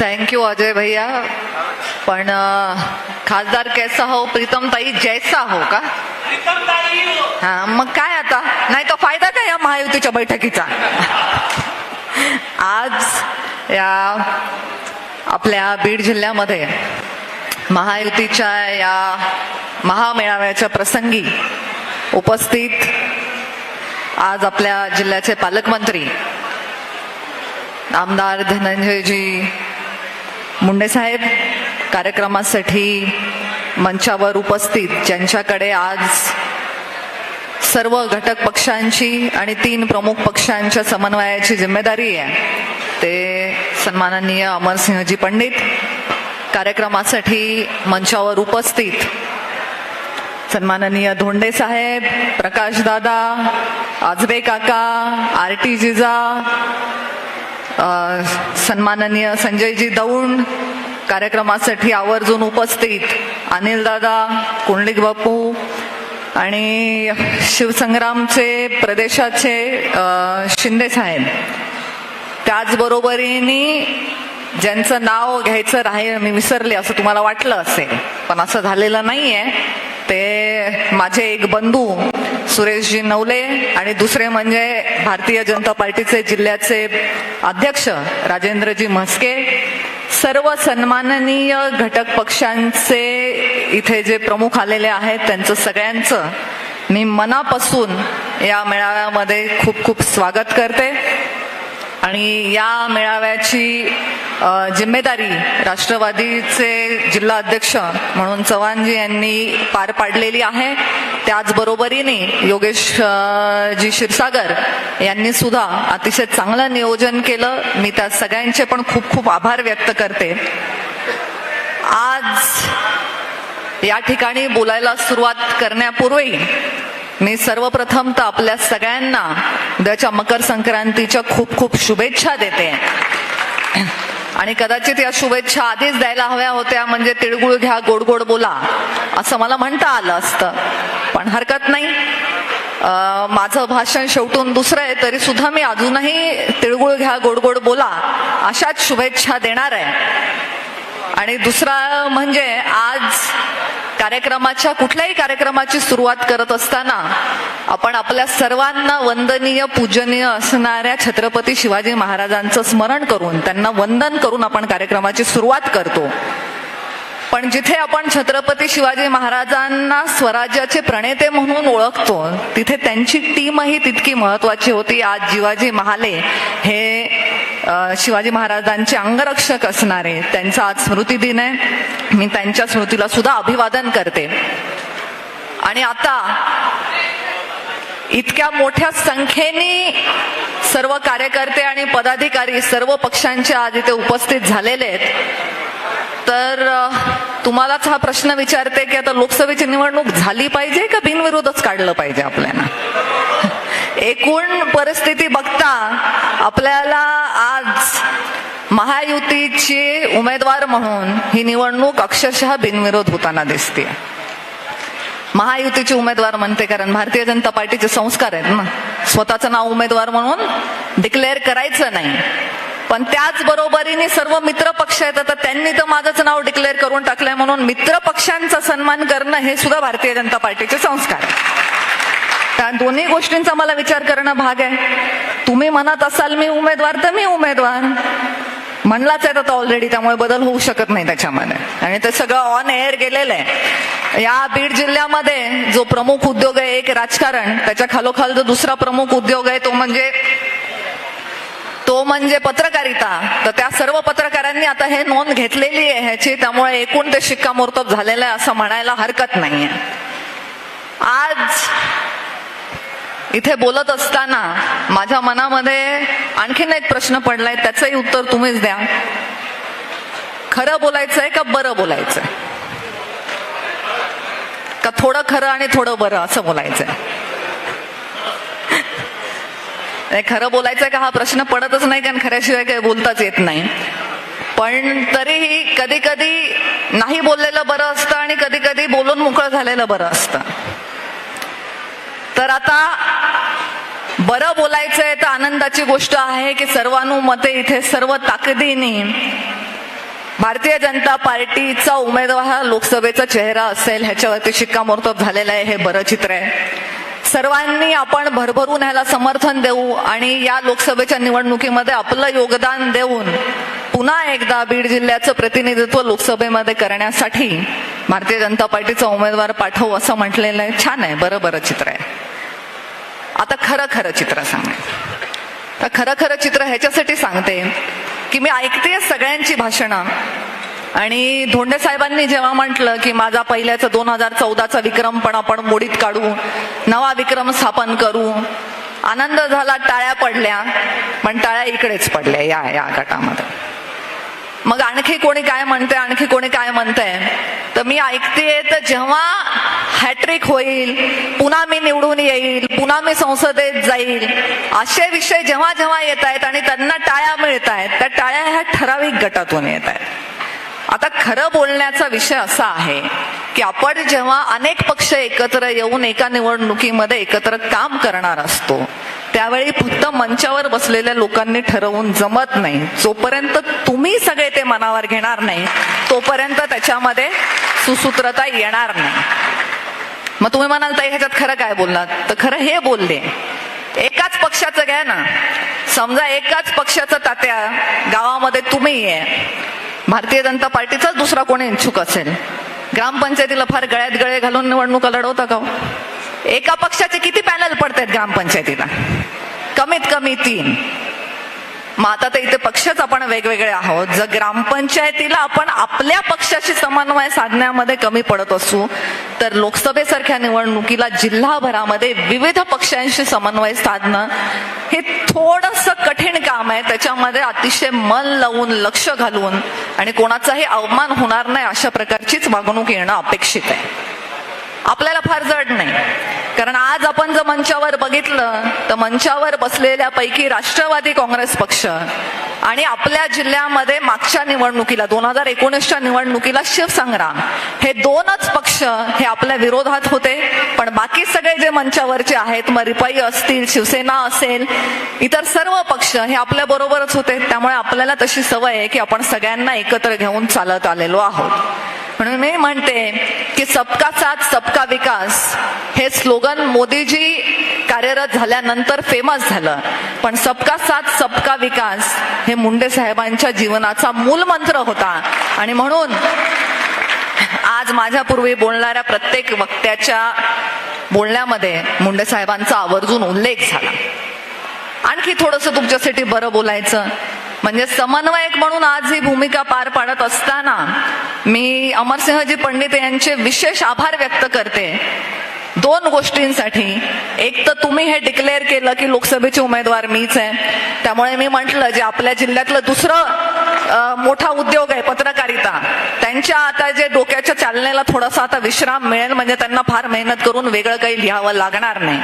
Thank you Ajay भैया पण खासदार कैसा हो प्रीतम ताई जैसा हो का? हा मग काय आता? नाही तर फायदा काय या महायुतीच्या बैठकीचा? आज या आपल्या बीड जिल्ह्यामध्ये महायुतीच्या या महामेळाव्याच्या प्रसंगी उपस्थित आज आपल्या जिल्ह्याचे पालकमंत्री आमदार धनंजयजी मुंडे साहेब कार्यक्रमासाठी मंचावर उपस्थित ज्यांच्याकडे आज सर्व घटक पक्षांची आणि तीन प्रमुख पक्षांच्या समन्वयाची जिम्मेदारी आहे ते सन्माननीय अमरसिंहजी पंडित कार्यक्रमासाठी मंचावर उपस्थित. सन्माननीय धोंडे साहेब प्रकाश दादा आजबे काका आर टी जिजा सन्माननीय संजयजी दौंड कार्यक्रमासाठी आवर्जून उपस्थित अनिल दादा कुंडलिक बापू आणि शिवसंग्रामचे प्रदेशाचे शिंदे साहेब. त्याचबरोबरीने ज्यांचं नाव घ्यायचं राहील मी विसरले असं तुम्हाला वाटलं असेल पण असं झालेलं नाहीये. ते माझे एक बंधू सुरेशजी नवले आणि दुसरे म्हणजे भारतीय जनता पार्टीचे जिल्ह्याचे अध्यक्ष राजेंद्रजी म्हस्के. सर्व सन्माननीय घटक पक्षांचे इथे जे प्रमुख आलेले आहेत त्यांचं सगळ्यांचं मी मनापासून या मेळाव्यामध्ये खूप खूप स्वागत करते. आणि या मेळाव्याची जिम्मेदारी राष्ट्रवादीचे जिल्हा अध्यक्ष म्हणून चव्हाणजी यांनी पार पाडलेली आहे. त्याचबरोबरीने योगेश जी क्षीरसागर यांनी सुद्धा अतिशय चांगलं नियोजन केलं. मी त्या सगळ्यांचे पण खूप खूप आभार व्यक्त करते. आज या ठिकाणी बोलायला सुरुवात करण्यापूर्वी मी सर्वप्रथम तर आपल्या सगळ्यांना उद्याच्या मकर संक्रांतीच्या खूप खूप शुभेच्छा देते. आणि कदाचित या शुभेच्छा आधीच द्यायला हव्या होत्या म्हणजे तिळगुळ घ्या गोड गोड बोला असं मला म्हणता आलं असतं. पण हरकत नाही. माझं भाषण शेवटून दुसरं आहे तरी सुद्धा मी अजूनही तिळगुळ घ्या गोड गोड बोला अशाच शुभेच्छा देणार आहे. आणि दुसरा म्हणजे आज कार्यक्रमाच्या कुठल्याही कार्यक्रमाची सुरुवात करत असताना आपण आपल्या सर्वांना वंदनीय पूजनीय असणाऱ्या छत्रपती शिवाजी महाराजांचं स्मरण करून त्यांना वंदन करून आपण कार्यक्रमाची सुरुवात करतो. पण जिथे आपण छत्रपती शिवाजी महाराजांना स्वराज्याचे प्रणेते म्हणून ओळखतो तिथे त्यांची टीमही तितकी महत्वाची होती. आज जिवाजी महाले हे शिवाजी महाराजांचे अंगरक्षक असणारे. त्यांचा आज स्मृती दिन आहे. मी त्यांच्या स्मृतीला सुद्धा अभिवादन करते. आणि आता इतक्या मोठ्या संख्येने सर्व कार्यकर्ते आणि पदाधिकारी सर्व पक्षांचे आज इथे उपस्थित झालेले आहेत. तर तुम्हालाच हा प्रश्न विचारते की आता लोकसभेची निवडणूक झाली पाहिजे का बिनविरोधच काढलं पाहिजे आपल्याला? एकूण परिस्थिती बघता आपल्याला आज महायुतीची उमेदवार म्हणून ही निवडणूक अक्षरशः बिनविरोध होताना दिसते महायुतीचे उमेदवार म्हणते कारण भारतीय जनता पार्टीचे संस्कार आहेत ना. स्वतःचं नाव उमेदवार म्हणून डिक्लेअर करायचं नाही. पण त्याच बरोबरीने सर्व मित्र पक्ष आहेत आता त्यांनी तर माझंच नाव डिक्लेअर करून टाकलंय म्हणून मित्र पक्षांचा सन्मान करणं हे सुद्धा भारतीय जनता पार्टीचे संस्कार त्या दोन्ही गोष्टींचा मला विचार करणं भाग आहे. तुम्ही म्हणत असाल मी उमेदवार तर मी उमेदवार. म्हणलाच आहे आता ऑलरेडी त्यामुळे बदल होऊ शकत नाही त्याच्यामध्ये. आणि ते सगळं ऑन एअर गेलेलं आहे. या बीड जिल्ह्यामध्ये जो प्रमुख उद्योग आहे एक राजकारण त्याच्या खालोखाल जो दुसरा प्रमुख उद्योग आहे तो म्हणजे तो म्हणजे पत्रकारिता. तर त्या सर्व पत्रकारांनी आता हे नोंद घेतलेली आहे ह्याची त्यामुळे एकूण ते शिक्कामोर्तब झालेलं आहे असं म्हणायला हरकत नाहीये. आज इथे बोलत असताना माझ्या मनामध्ये आणखीन एक प्रश्न पडलाय त्याचंही उत्तर तुम्हीच द्या. खरं बोलायचंय का बरं बोलायचंय? का थोडं खरं आणि थोडं बरं असं बोलायचंय? नाही, खरं बोलायचंय का हा प्रश्न पडतच नाही कारण खऱ्याशिवाय काही बोलताच येत नाही. पण तरीही कधी कधी नाही बोललेलं बरं असतं आणि कधी कधी बोलून मोकळं झालेलं बरं असतं. तर आता बरं बोलायचंय तर आनंदाची गोष्ट आहे की सर्वानुमते इथे सर्व ताकदीने भारतीय जनता पार्टीचा उमेदवार हा लोकसभेचा चेहरा असेल ह्याच्यावरती शिक्कामोर्तब झालेलं आहे हे बरं चित्र आहे. सर्वांनी आपण भरभरून ह्याला समर्थन देऊ आणि या लोकसभेच्या निवडणुकीमध्ये आपलं योगदान देऊन पुन्हा एकदा बीड जिल्ह्याचं प्रतिनिधित्व लोकसभेमध्ये करण्यासाठी भारतीय जनता पार्टीचा उमेदवार पाठवू असं म्हटलेलं आहे. छान आहे. बरं बरं चित्र आहे. आता खरं खरं चित्र सांगा तर खरं खरं चित्र ह्याच्यासाठी सांगते की मी ऐकते सगळ्यांची भाषणं. आणि धोंडे साहेबांनी जेव्हा म्हटलं की माझा पहिल्याचा दोन हजार चौदाचा विक्रम पण आपण मोडीत काढू नवा विक्रम स्थापन करू आनंद झाला टाळ्या पडल्या पण टाळ्या इकडेच पडल्या या या गटामध्ये. मग आणखी कोणी काय म्हणते आणखी कोणी काय म्हणतंय? तर मी ऐकते तर जेव्हा हॅट्रिक होईल पुन्हा मी निवडून येईल पुन्हा मी संसदेत जाईल असे विषय जेव्हा जेव्हा येत आहेत आणि त्यांना टाळ्या मिळत आहेत त्या टाळ्या ह्या ठराविक गटातून येत आहेत आता खरं बोलण्याचा विषय असा आहे की आपण जेव्हा अनेक पक्ष एकत्र येऊन एका निवडणुकीमध्ये एकत्र काम करणार असतो त्यावेळी फक्त मंचावर बसलेल्या लोकांनी ठरवून जमत नाही. जोपर्यंत तुम्ही सगळे ते मनावर घेणार नाही तोपर्यंत त्याच्यामध्ये सुसूत्रता येणार नाही. मग तुम्ही म्हणाल ताई ह्याच्यात खरं काय बोललात? तर खरं हे बोलले एकाच पक्षाचं घ्या ना. समजा एकाच पक्षाचं तात्या गावामध्ये तुम्ही आहे भारतीय जनता पार्टीचाच दुसरा कोणी इच्छुक असेल? ग्रामपंचायतीला फार गळ्यात गळे घालून निवडणुका लढवता का हो? एका पक्षाचे किती पॅनल पडतात ग्रामपंचायतीला? कमीत कमी तीन. मग आता तर इथे पक्षच आपण वेगवेगळे आहोत. जर ग्रामपंचायतीला आपण आपल्या पक्षाशी समन्वय साधण्यामध्ये कमी पडत असू तर लोकसभेसारख्या निवडणुकीला जिल्हाभरामध्ये विविध पक्षांशी समन्वय साधणं हे थोडस कठीण काम आहे. त्याच्यामध्ये अतिशय मन लावून लक्ष घालून आणि कोणाचाही अवमान होणार नाही अशा प्रकारचीच वागणूक येणं अपेक्षित आहे. आपल्याला फार जड नाही. कारण आज आपण जर मंचावर बघितलं तर मंचावर बसलेल्या पैकी राष्ट्रवादी काँग्रेस पक्ष आणि आपल्या जिल्ह्यामध्ये मागच्या निवडणुकीला दोन हजार एकोणीसच्या निवडणुकीला शिवसंग्राम हे दोनच पक्ष हे आपल्या विरोधात होते. पण बाकी सगळे जे मंचावरचे आहेत मग रिपाई असतील शिवसेना असेल इतर सर्व पक्ष हे आपल्या बरोबरच होते. त्यामुळे आपल्याला तशी सवय आहे की आपण सगळ्यांना एकत्र घेऊन चालत आलेलो आहोत. म्हणून मी म्हणते की सबका साथ सबका विकास? हे स्लोगन मोदीजी कार्यरत झाल्यानंतर फेमस झालं. पण सबका साथ सबका विकास हे मुंडे साहेबांच्या जीवनाचा मूलमंत्र होता. आणि म्हणून आज माझ्यापूर्वी बोलणाऱ्या प्रत्येक वक्त्याच्या बोलण्यामध्ये मुंडे साहेबांचा आवर्जून उल्लेख झाला. आणखी थोडस तुमच्यासाठी बरं बोलायचं. म्हणजे समन्वयक म्हणून आज ही भूमिका पार पाडत असताना मी अमरसिंहजी पंडित यांचे विशेष आभार व्यक्त करते. दोन गोष्टींसाठी. एक तर तुम्ही हे डिक्लेअर केलं की लोकसभेचे उमेदवार मीच आहे. त्यामुळे मी म्हटलं जे आपल्या जिल्ह्यातलं दुसरं मोठा उद्योग आहे पत्रकारिता त्यांच्या आता जे डोक्याच्या चालनेला थोडासा आता विश्राम मिळेल म्हणजे त्यांना फार मेहनत करून वेगळं काही लिहावं लागणार नाही.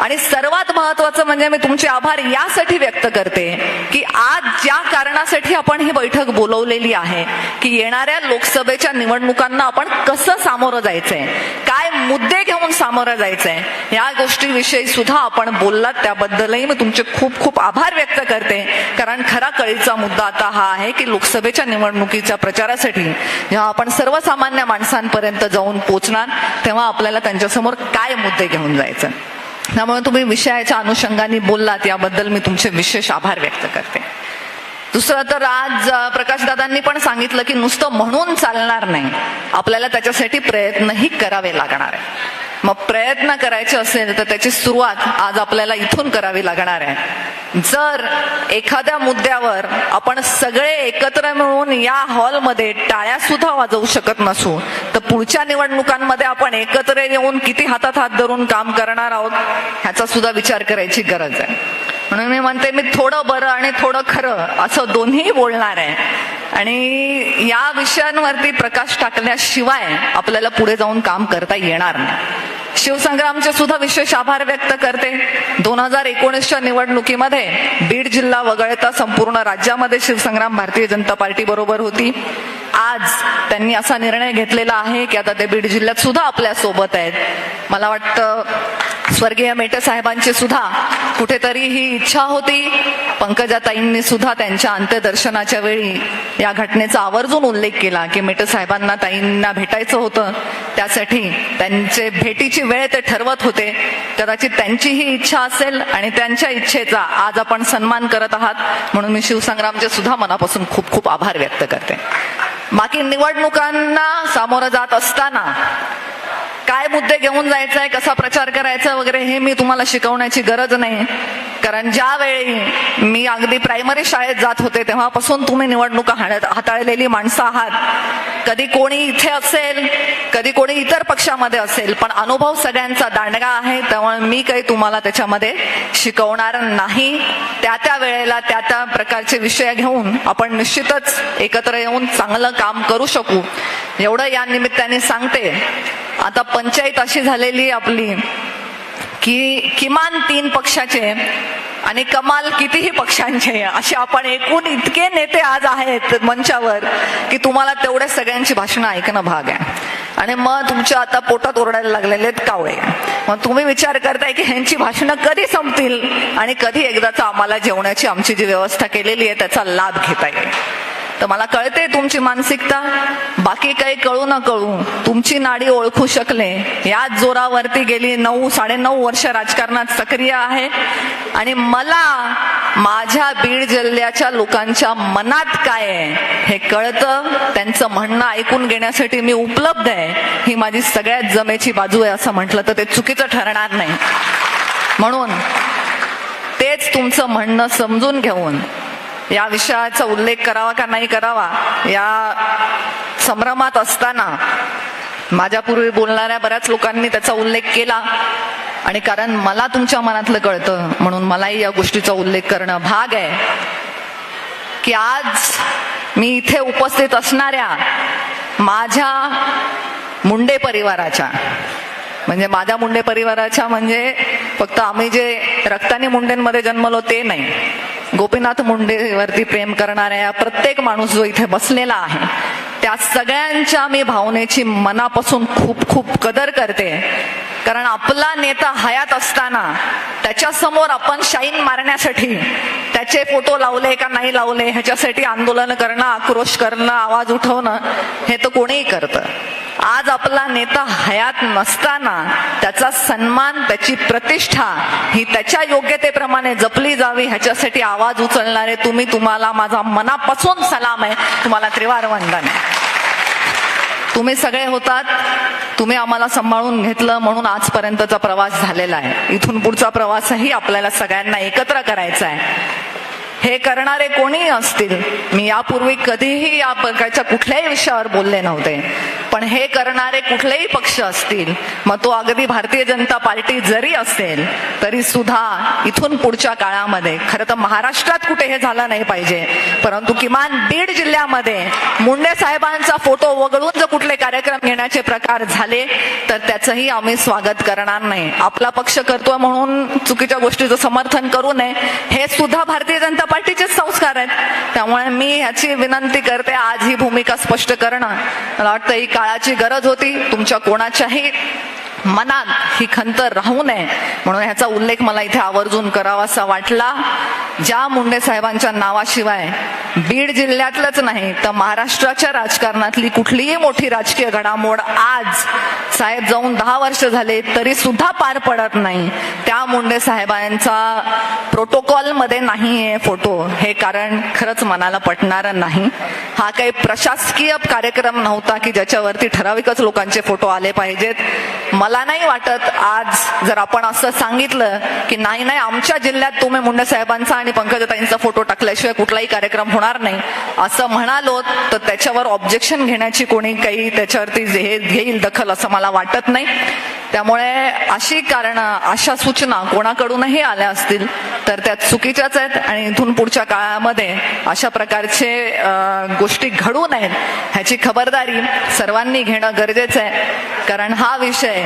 आणि सर्वात महत्वाचं म्हणजे मी तुमचे आभार यासाठी व्यक्त करते की आज ज्या कारणासाठी आपण ही बैठक बोलवलेली आहे की येणाऱ्या लोकसभेच्या निवडणुकांना आपण कसं सामोरं जायचंय काय मुद्दे घेऊन सामोरं जायचंय. या गोष्टीविषयी सुद्धा आपण बोललात त्याबद्दलही मी तुमचे खूप खूप आभार व्यक्त करते. कारण खरा कळीचा मुद्दा आता हा आहे की लोकसभेच्या निवडणुकीच्या प्रचारासाठी जेव्हा आपण सर्वसामान्य माणसांपर्यंत जाऊन पोचणार तेव्हा आपल्याला त्यांच्यासमोर काय मुद्दे घेऊन जायचं? त्यामुळे तुम्ही विषयाच्या अनुषंगाने बोललात याबद्दल मी तुमचे विशेष आभार व्यक्त करते. दुसरं तर आज प्रकाशदादांनी पण सांगितलं की नुसतं म्हणून चालणार नाही. आपल्याला त्याच्यासाठी प्रयत्नही करावे लागणार आहे. मग प्रयत्न करायचे असेल तर त्याची सुरुवात आज आपल्याला इथून करावी लागणार आहे. जर एखाद्या मुद्द्यावर आपण सगळे एकत्र मिळून या हॉलमध्ये टाळ्या सुद्धा वाजवू शकत नसू तर पुढच्या निवडणुकांमध्ये आपण एकत्र येऊन किती हातात हात धरून काम करणार आहोत ह्याचा सुद्धा विचार करायची गरज आहे. म्हणून मी म्हणते मी थोडं बरं आणि थोडं खरं असं दोन्ही बोलणार आहे. आणि या विषयांवरती प्रकाश टाकल्याशिवाय आपल्याला पुढे जाऊन काम करता येणार नाही. शिवसंग्रामचे सुद्धा विशेष आभार व्यक्त करते. दोन हजार एकोणीसच्या निवडणुकीमध्ये बीड जिल्हा वगळता संपूर्ण राज्यामध्ये शिवसंग्राम भारतीय जनता पार्टी बरोबर होती. आज त्यांनी असा निर्णय घेतलेला आहे की आता ते बीड जिल्ह्यात सुद्धा आपल्यासोबत आहेत. मला वाटतं स्वर्गीय मेटे साहेबांची सुद्धा कुठेतरी ही इच्छा होती. पंकजाताईंनी सुद्धा त्यांच्या अंत्यदर्शनाच्या वेळी या घटनेचा आवर्जून उल्लेख केला की मेटे साहेबांना ताईंना भेटायचं होतं. त्यासाठी त्यांचे भेटीची वेळ ते ठरवत होते. कदाचित त्यांची ही इच्छा असेल आणि त्यांच्या इच्छेचा आज आपण सन्मान करत आहात. म्हणून मी शिवसंग्रामचे सुद्धा मनापासून खूप खूप आभार व्यक्त करते. बाकी निवडणुकांना सामोरं जात असताना काय मुद्दे घेऊन जायचा आहे कसा प्रचार करायचा वगैरे हे मी तुम्हाला शिकवण्याची गरज नाही. कारण ज्यावेळी मी अगदी प्रायमरी शाळेत जात होते तेव्हापासून तुम्ही निवडणुका हाताळलेली माणसं आहात. कधी कोणी इथे असेल कधी कोणी इतर पक्षामध्ये असेल पण अनुभव सगळ्यांचा दांडगा आहे त्यामुळे मी काही तुम्हाला त्याच्यामध्ये शिकवणार नाही. त्या त्या वेळेला त्या त्या प्रकारचे विषय घेऊन आपण निश्चितच एकत्र येऊन चांगलं काम करू शकू. एवढं या निमित्ताने सांगते. आता पंचायत अशी झालेली आपली. की किमान तीन पक्षाचे आणि कमाल कितीही पक्षांचे असे आपण एकूण इतके नेते आज आहेत मंचावर की तुम्हाला तेवढ्या सगळ्यांची भाषणं ऐकणं भाग आहे. आणि मग तुमच्या आता पोटात ओरडायला लागलेले आहेत कावळे. मग तुम्ही विचार करताय की ह्यांची भाषणं कधी संपतील आणि कधी एकदाचा आम्हाला जेवणाची आमची जी व्यवस्था केलेली आहे त्याचा लाभ घेता येईल. तर मला कळते तुमची मानसिकता. बाकी काही कळू न कळू तुमची नाडी ओळखू शकले. याच जोरावरती गेली नऊ साडेनऊ वर्ष राजकारणात सक्रिय आहे. आणि मला माझ्या बीड जिल्ह्याच्या लोकांच्या मनात काय आहे हे कळतं. त्यांचं म्हणणं ऐकून घेण्यासाठी मी उपलब्ध आहे. ही माझी सगळ्यात जमेची बाजू आहे असं म्हटलं तर ते चुकीचं ठरणार नाही. म्हणून तेच तुमचं म्हणणं समजून घेऊन या विषयाचा उल्लेख करावा का नाही करावा? या संभ्रमात असताना माझ्यापूर्वी बोलणाऱ्या बऱ्याच लोकांनी त्याचा उल्लेख केला. आणि कारण मला तुमच्या मनातलं कळतं म्हणून मलाही या गोष्टीचा उल्लेख करणं भाग आहे. की आज मी इथे उपस्थित असणाऱ्या माझ्या मुंडे परिवाराच्या म्हणजे माझ्या मुंडे परिवाराच्या म्हणजे फक्त आम्ही जे रक्तानी मुंडेंमध्ये जन्मलो ते नाही. गोपीनाथ मुंडेवरती प्रेम करणाऱ्या प्रत्येक माणूस जो इथे बसलेला आहे त्या सगळ्यांच्या मी भावनेची मनापासून खूप खूप कदर करते. कारण आपला नेता हयात असताना त्याच्यासमोर आपण शाईन मारण्यासाठी त्याचे फोटो लावले का नाही लावले ह्याच्यासाठी आंदोलन करणं आक्रोश करणं आवाज उठवणं हे तर कोणीही करतं. आज आपला नेता हयात नसताना त्याचा सन्मान त्याची प्रतिष्ठा ही त्याच्या योग्यतेप्रमाणे जपली जावी ह्याच्यासाठी आवाज उचलणारे तुम्ही तुम्हाला माझा मनापासून सलाम आहे. तुम्हाला त्रिवार वंदन आहे. तुम्ही सगळे होतात. तुम्ही आम्हाला सांभाळून घेतलं म्हणून आजपर्यंतचा प्रवास झालेला आहे. इथून पुढचा प्रवासही आपल्याला सगळ्यांना एकत्र करायचा आहे. हे करणारे कोणीही असतील मी यापूर्वी कधीही या प्रकारच्या कुठल्याही विषयावर बोलले नव्हते. पण हे करणारे कुठलेही पक्ष असतील मग तो अगदी भारतीय जनता पार्टी जरी असेल तरी सुद्धा इथून पुढच्या काळामध्ये खरं तर महाराष्ट्रात कुठे हे झालं नाही पाहिजे. परंतु किमान बीड जिल्ह्यामध्ये मुंडे साहेबांचा फोटो वगळून जर कुठले कार्यक्रम घेण्याचे प्रकार झाले तर त्याचंही आम्ही स्वागत करणार नाही. आपला पक्ष करतोय म्हणून चुकीच्या गोष्टीचं समर्थन करू नये हे सुद्धा भारतीय जनता पार्टीचे संस्कार आहेत. त्यामुळे मी ह्याची विनंती करते आज ही भूमिका स्पष्ट करणं. मला वाटतं ही काळाची गरज होती. तुमच्या कोणाच्याही मनात ही खंत राहू नये. म्हणून ह्याचा उल्लेख मला इथे आवर्जून करावासा वाटला. ज्या मुंडे साहेबांच्या नावाशिवाय बीड जिल्ह्यातलंच नाही तर महाराष्ट्राच्या राजकारणातली कुठलीही मोठी राजकीय घडामोड आज साहेब जाऊन दहा वर्ष झाले तरी सुद्धा पार पडत नाही. त्या मुंडे साहेबांचा प्रोटोकॉलमध्ये नाहीये फोटो. हे कारण खरंच मनाला पटणार नाही. हा काही प्रशासकीय कार्यक्रम नव्हता की ज्याच्यावरती ठराविकच लोकांचे फोटो आले पाहिजेत. मला नाही वाटत आज जर आपण असं सांगितलं की नाही नाही आमच्या जिल्ह्यात तुम्ही मुंडे साहेबांचा आणि पंकजताईंचा फोटो टाकल्याशिवाय कुठलाही कार्यक्रम होणार नाही. असं म्हणालो तर त्याच्यावर ऑब्जेक्शन घेण्याची कोणी काही त्याच्यावरती हे घेईल दखल असं मला वाटत नाही. त्यामुळे अशी कारणं अशा सूचना कोणाकडूनही आल्या असतील तर त्या चुकीच्याच आहेत आणि इथून पुढच्या काळामध्ये अशा प्रकारचे गोष्टी घडू नयेत ह्याची खबरदारी सर्वांनी घेणं गरजेचं आहे. कारण हा विषय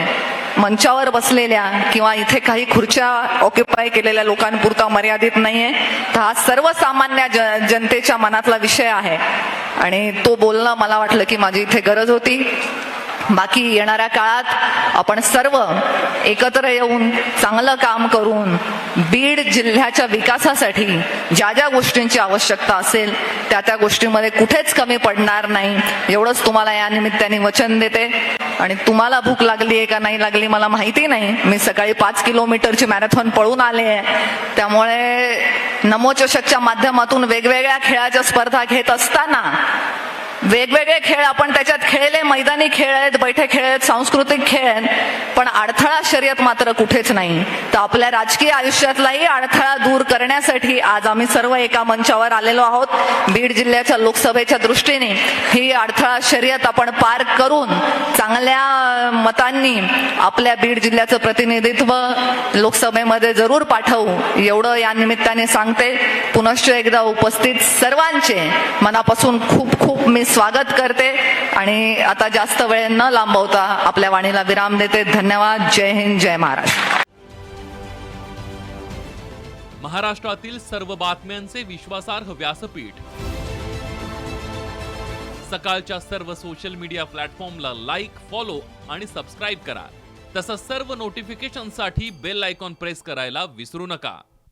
मंचावर बसलेल्या किंवा इथे काही खुर्च्या ऑक्युपाय केलेल्या लोकांपुरता मर्यादित नाहीये. तर हा सर्वसामान्य ज- जनतेच्या मनातला विषय आहे. आणि तो बोलणं मला वाटलं की माझी इथे गरज होती. बाकी येणाऱ्या काळात आपण सर्व एकत्र येऊन चांगलं काम करून बीड जिल्ह्याच्या विकासासाठी ज्या ज्या गोष्टींची आवश्यकता असेल त्या त्या गोष्टींमध्ये कुठेच कमी पडणार नाही. एवढंच तुम्हाला या निमित्ताने वचन देते. आणि तुम्हाला भूक लागली आहे का नाही लागली मला माहिती नाही. मी सकाळी पाच किलोमीटरची मॅरेथॉन पळून आले आहे. त्यामुळे नमोचषकच्या माध्यमातून वेगवेगळ्या खेळाच्या स्पर्धा घेत असताना वेगवेगळे खेळ आपण त्याच्यात खेळले मैदानी खेळ आहेत बैठे खेळ आहेत सांस्कृतिक खेळ आहेत पण अडथळा शर्यत मात्र कुठेच नाही. तर आपल्या राजकीय आयुष्यातलाही अडथळा दूर करण्यासाठी आज आम्ही सर्व एका मंचावर आलेलो आहोत. बीड जिल्ह्याच्या लोकसभेच्या दृष्टीने ही अडथळा शर्यत आपण पार करून चांगल्या मतांनी आपल्या बीड जिल्ह्याचं प्रतिनिधित्व लोकसभेमध्ये जरूर पाठवू. एवढं या निमित्ताने सांगते. पुनश्च एकदा उपस्थित सर्वांचे मनापासून खूप खूप मी स्वागत करते आणि आता जास्त वेळ न लांबवता आपल्या वाणीला विराम देते. धन्यवाद. जय हिंद जय महाराष्ट्र. महाराष्ट्रातील सर्व बातम्यांचे विश्वासार्ह व्यासपीठ. सकाळच्या सर्व सोशल मीडिया प्लॅटफॉर्मला लाईक फॉलो आणि सबस्क्राईब करा. तसंच सर्व नोटिफिकेशनसाठी बेल आयकॉन प्रेस करायला विसरू नका.